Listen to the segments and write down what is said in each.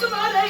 பசுமாலை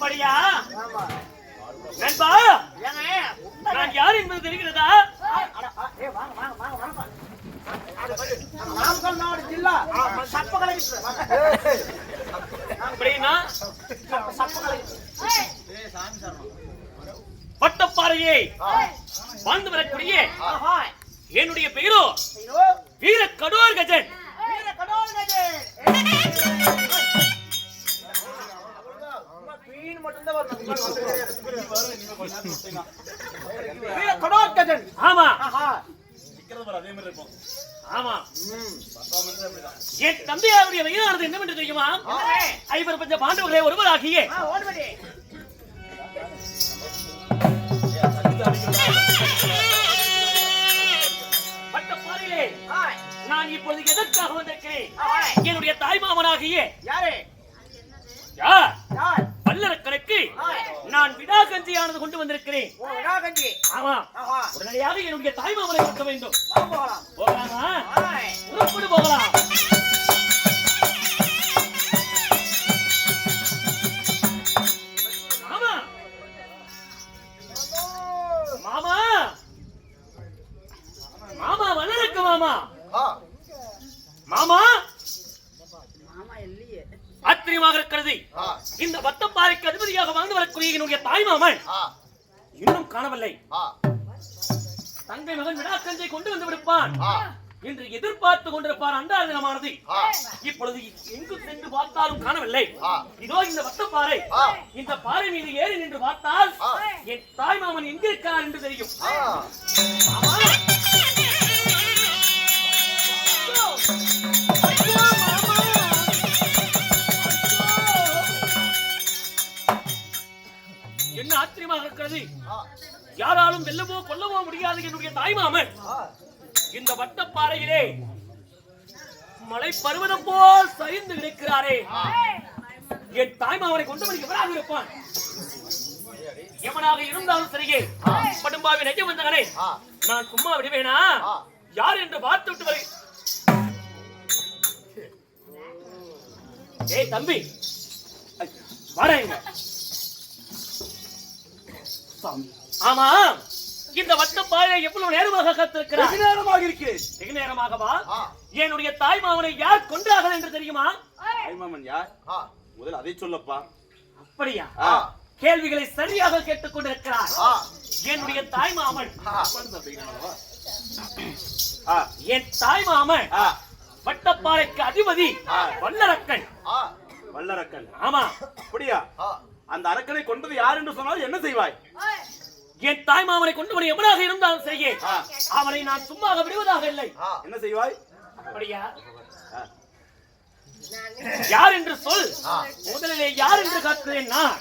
அப்படியா? நண்பா நான் யார் என்பது தெரிகிறதா? நாமக்கல் மாவட்ட ஜில்லா. சப்ப கலக்கிட்டு வாங்க. அப்படின்னா? பட்டப்பாறையே வாழ்ந்து வரக்கூடிய என்னுடைய பெயரோ? வீர கடோர் கஜன். ஆமா! ஆமா. என் தந்தையாருடைய வயதானது என்னவென்று தெரியுமா? ஐவர் பஞ்ச பாண்டவர்களே ஒருவராகிய. நான் இப்பொழுது எதற்காக வந்திருக்கிறேன்? என்னுடைய தாய்மாமனாகிய யாரு? யார்? யார்? பல்லரக்கனுக்கு நான் விடா கஞ்சியானது கொண்டு வந்திருக்கிறேன். விடாகஞ்சி. ஆமா. உடனடியாக என்னுடைய தாய்மாமனை கொடுக்க வேண்டும். போகலாம். புறப்பட்டு போகலாம். இந்த வட்டப்பாறைக்கு அதிபதியாக வாழ்ந்து வரக்கூடிய என்னுடைய தாய்மாமன் இன்னும் காணவில்லை. தங்கை மகன் விடாக்கஞ்சை கொண்டு வந்து விடுப்பான். என்று எதிர்பார்த்து கொண்டிருப்பார் அந்த தினமானது இப்பொழுது எங்கு சென்று பார்த்தாலும் காணவில்லை. இதோ இந்த வட்டப்பாறை இந்த பாறை மீது ஏறி நின்று பார்த்தால் என் தாய்மாமன் எங்கிருக்கிறார் என்று தெரியும். யாராலும் வெல்லவோ கொல்லவோ முடியாது என்னுடைய தாய்மாமன் இந்த வட்டப்பாறையிலே மலை பருவதம் போல் சரிந்து இருக்கிறாரே என் தாய்மாமனை கொண்டு வந்து எவராக இருப்பான்? எவனாக இருந்தாலும் சரியே. படும்பாவி நெஞ்ச வந்தவனே நான் சும்மா விடுவேனா? யார் என்று பார்த்து விட்டு வரை ஏய் தம்பி. வாடா ஆமா இந்த வட்டப்பாறை எவ்வளவு நேரமாக காத்திருக்கிறார்? வெகு நேரமாக இருக்கு வெகு நேரமாகவா? என்னுடைய தாய் மாமனை யார் கொன்றார்கள் என்று தெரியுமா? தாய்மாமன் யார்? முதல்ல அதை சொல்லப்பா. அப்படியா? ஆ. கேள்விகளை சரியாக கேட்டுக் கொண்டிருக்கிறார். என்னுடைய தாய் மாமன். என் தாய் மாமன். வட்டப்பாறைக்கு அதிபதி. வல்லரக்கன். வல்லரக்கன். ஆமா. அப்படியா? அந்த அரக்கனை கொண்டது யார் என்று சொன்னால் என்ன செய்வாய்? என் தாய் மாமனை கொண்டு வர எவனாக இருந்தாலும் சரியே. ஆ. அவனை நான் சும்மாக விடுவதாக இல்லை. என்ன செய்வாய்? அப்படியா? யார் என்று சொல். முதலிலே யார் என்று காக்கிறேன் நான்.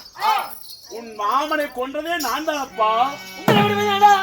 உன் மாமனை கொன்றதே நான்? தானப்பா உங்களை விடுவதா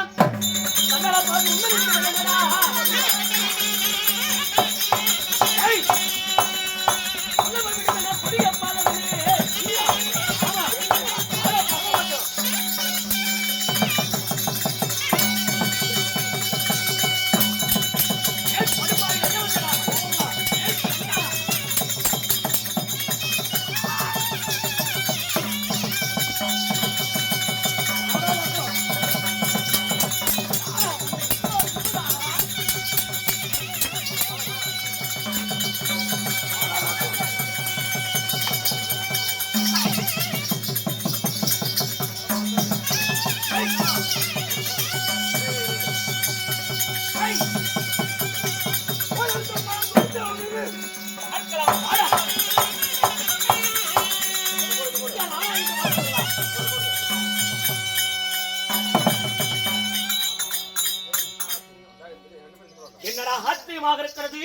ஆச்சரியமாக இருக்கிறது?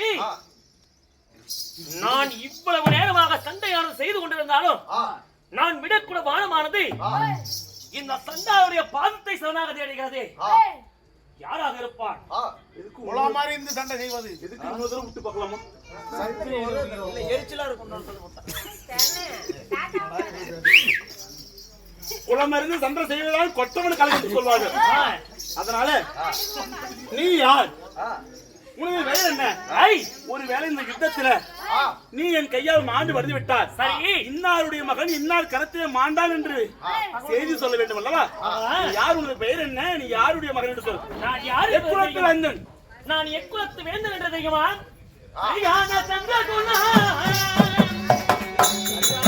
நான் இவ்வளவு நேரமாக சண்டையானது செய்து கொண்டிருந்தாலும் நான் விடக்கூட வானமானது இந்த சண்டாவுடைய பாதத்தை சரணாகதி அடைகிறது யாராக இருப்பான்? குளம் மாதிரி இருந்து சண்டை செய்வது? எதுக்கு இன்னொரு தடவை விட்டு பார்க்கலாமா? எரிச்சலா இருக்கும் குளம் இருந்து சண்டை செய்வதால் கொட்டவன் கலந்து சொல்வார்கள் ஆ, அதனால நீ யார்? உனது வேலை என்ன? ஐ ஒருவேளை இந்த யுத்தத்துல நீ என் கையால் மாண்டு வந்து விட்டார் சரி. இன்னாருடைய மகன் இன்னார் கரத்திலே மாண்டான் என்று செய்தி சொல்ல வேண்டும் அல்லவா? யார்? உனது பெயர் என்ன? நீ யாருடைய மகன் என்று சொல். நான் யாரு எக்குலத்தில் வந்தன். நான் எக்குலத்து வேந்தன் என்ற தெரியுமா? ஐயான சந்திரகுணா சந்திரகுணா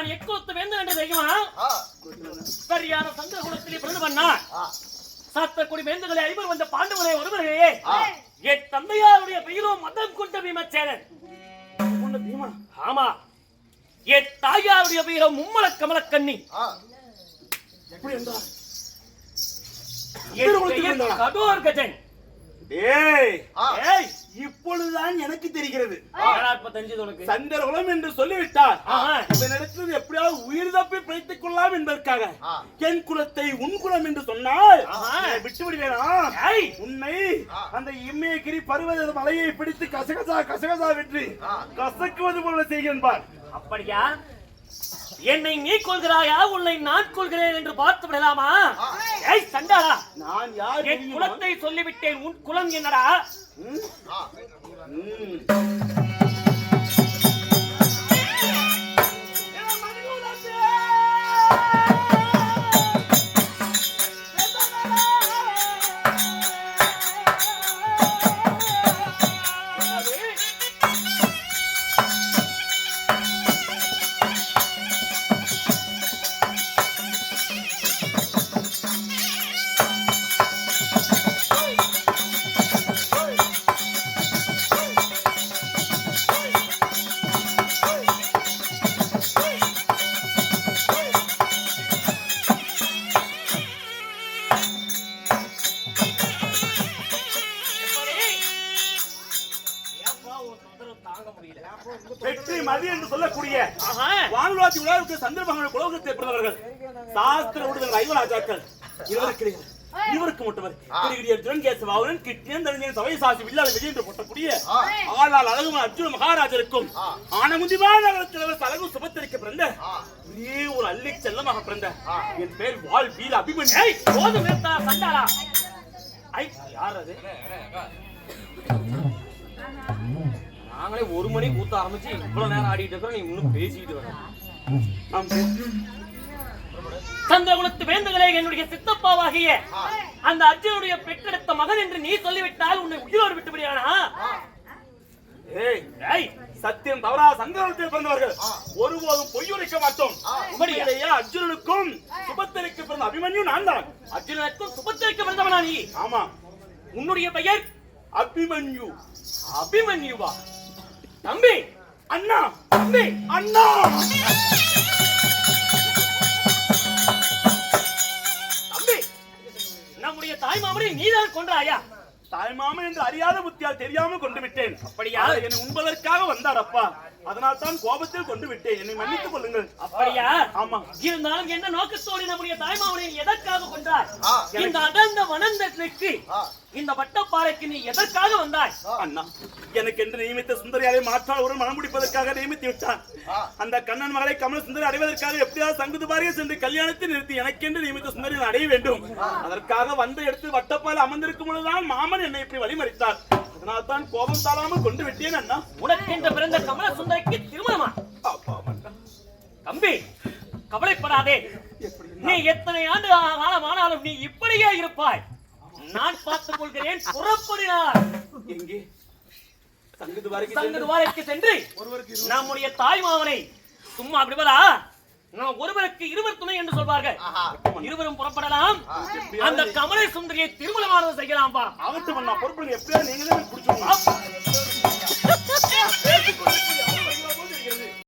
நான் எக்குலத்து வேந்தன் என்று தெரியுமா சரியான சந்திர குலத்திலே பிறந்தவன் நான் சாத்தக்குடி வேந்தர்களை ஐவர் வந்த பாண்டவரை ஒருவரையே என் தந்தையாருடைய பெயரோ மதம் கொண்ட பீமச்சேரன். ஆமா. என் தாயாருடைய பெயரோ மும்மல கமலக்கண்ணி. எப்படி என்றார்? கடோர் கஜன் டேய். ஏய். இப்பொழுதுதான் எனக்கு தெரிகிறது. உனக்கு. சந்திரகுலம் என்று சொல்லிவிட்டார். இதனிடத்தில் எப்படியாவது உயிர் தப்பி பிழைத்துக் கொள்ளலாம் என்பதற்காக. என் குலத்தை உன் குலம் என்று சொன்னால். விட்டு விடுவேனா ஏய். உன்னை அந்த இம்மயகிரி பருவத மலையை பிடித்து கசகசா கசகசா வெற்றி கசக்குவது போல செய்கிறேன் பார் அப்படியா? என்னை நீ கொள்கிறாயா? உன்னை நான் கொள்கிறேன் என்று பார்த்து விடலாமா? ஏய் சண்டாளா. நான் யார் என்? குலத்தை சொல்லிவிட்டேன் உன் குலம் என்னடா? பிறந்தவர்கள் சாஸ்திர விடுதல் ஐவராஜாக்கள் இவருக்கு இவருக்கு கிட்டியன் தனியன் சபை சாசி வில்லாத விஜய் என்று போட்டக்கூடிய ஆளால் அழகுமன் அர்ஜுன மகாராஜருக்கும் ஆனமுதிமா நகரத்தில் அழகு சுபத்திரிக்க பிறந்த ஒரே ஒரு அள்ளி செல்லமாக பிறந்த என் பேர் வால் வீர அபிமன்யு. ஏய் போதும் நிறுத்தா சண்டாளா. ஐ யார் அது? நாங்களே ஒரு மணி கூத்த ஆரம்பிச்சு இவ்வளவு நேரம் ஆடிட்டு இருக்கோம் நீ இன்னும் பேசிட்டு வர. நாம் சந்திரகுலத்து வேந்தர்களே என்னுடைய சித்தப்பாவாகிய அந்த அர்ஜுனுடைய பெற்றெடுத்த மகன் என்று நீ சொல்லிவிட்டால் உன்னை உயிரோடு விட்டு விடுவானா ஏய் ஏய். சத்தியம் தவறா சந்திரத்தில் பிறந்தவர்கள். ஒருபோதும் பொய் உரைக்க மாட்டோம். அர்ஜுனனுக்கும் சுபத்திரைக்கு பிறந்த அபிமன்யு நான் தான். அர்ஜுனனுக்கும் சுபத்திரைக்கு பிறந்தவனா நீ? ஆமா. உன்னுடைய பெயர்? அபிமன்யு. அபிமன்யுவா? தம்பி அண்ணா தம்பி அண்ணா! நீதான் கொன்றாயா? தாய்மாமன் என்று அறியாத புத்தியால் தெரியாமல் கொண்டு விட்டேன். அப்படியா? என்னை உண்பதற்காக வந்தார் அப்பா. அதனால் தான் கோபத்தில் கொண்டு விட்டேன். என்னை மன்னித்துக் கொள்ளுங்கள். அப்படியா? ஆமா. இருந்தாலும் என்ன நோக்கத்தோடு நம்முடைய தாய்மாமனை எதற்காக கொண்டாய்? ஆ. இந்த அடர்ந்த வனந்தனுக்கு இந்த வட்டப்பாறைக்கு நீ எதற்காக வந்தாய்? அண்ணா எனக்கு என்று நியமித்த சுந்தரியாரை மாற்றால் ஒரு மனம் முடிப்பதற்காக நியமித்து விட்டான். அந்த கண்ணன் மகளை கமல சுந்தரி அடைவதற்காக எப்படியாவது சங்குது பாரிய சென்று கல்யாணத்தை நிறுத்தி எனக்கென்று நியமித்த சுந்தரி அடைய வேண்டும். அதற்காக வந்த இடத்தில் வட்டப்பால் அமர்ந்திருக்கும் பொழுதுதான் மாமன் என்னை இப்படி வழிமறித்தார். அதனால் தான் கோபம் தாழாமல் கொண்டு விட்டேன் அண்ணா. உனக்கென்று பிறந்த கமல சுந்தரிக்கு திருமணமா. தம்பி கவலைப்படாதே. நீ எத்தனை ஆண்டு காலம் ஆனாலும் நீ இப்படியே இருப்பாய். நான் பார்த்துக் கொள்கிறேன் புறப்படுகிறார். எங்கே? தங்கது சென்று- வாரைக்கு சென்று நம்முடைய தாய் மாமனை. சும்மா நான் ஒருவருக்கு இருவர் துணை என்று சொல்வார்கள். இருவரும் புறப்படலாம். அந்த கமலை சுந்தரியை திருமணமானது செய்யலாம் பா அவட்டு பண்ணா பொறுப்பு எப்படியா நீங்களே குடிச்சு